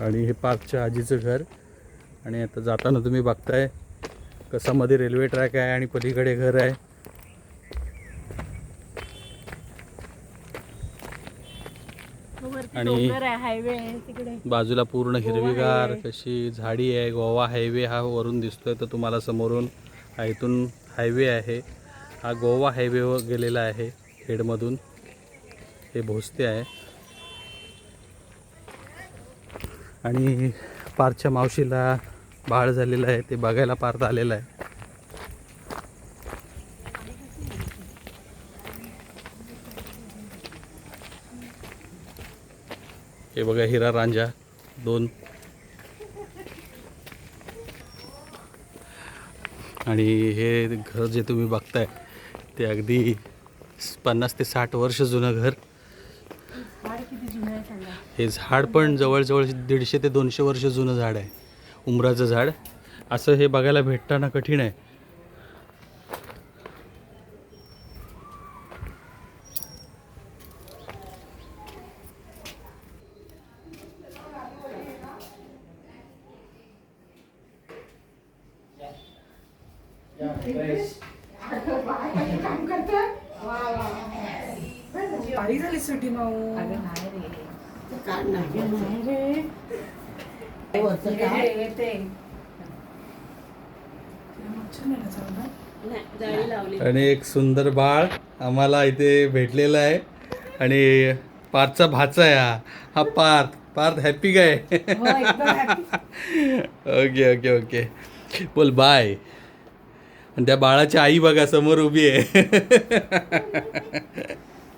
आणि हे पार्कच्या आजीचं घर. आणि आता जाताना तुम्ही बघताय कसा मध्ये रेल्वे ट्रॅक आहे आणि पलीकडे घर आहे. आणि- बाजूला पूर्ण हिरवीगार. कशी झाडी आहे गोवा हायवे हा वरून दिसतोय तर तुम्हाला समोरून हा इथून हायवे आहे. हा गोवा हायवेवर गेलेला आहे खेडमधून. हे भोसते आहे. आणि पारच्या मावशीला बाळ झालेलं आहे ते बघायला पार्थ आलेलं आहे. हे बघा हिरा रांजा दोन. आणि हे घर जे तुम्ही बघताय ते अगदी पन्नास ते साठ वर्ष जुनं घर झाड किती जुनं आहे सांगा हे झाड पण जवळजवळ दीडशे ते दोनशे वर्ष जुनं झाड आहे. उमराचं झाड. असं हे बघायला भेटताना कठीण आहे. बारीक झाली? सुटी माऊ जाळी लावली. आणि एक सुंदर बाळ आम्हाला इथे भेटलेला आहे. आणि पार्थचा भाचा आहे हा. हा पार्थ. पार्थ हॅपी काय? Okay okay okay. बोल बाय आणि त्या बाळाची आई बघा समोर उभी आहे.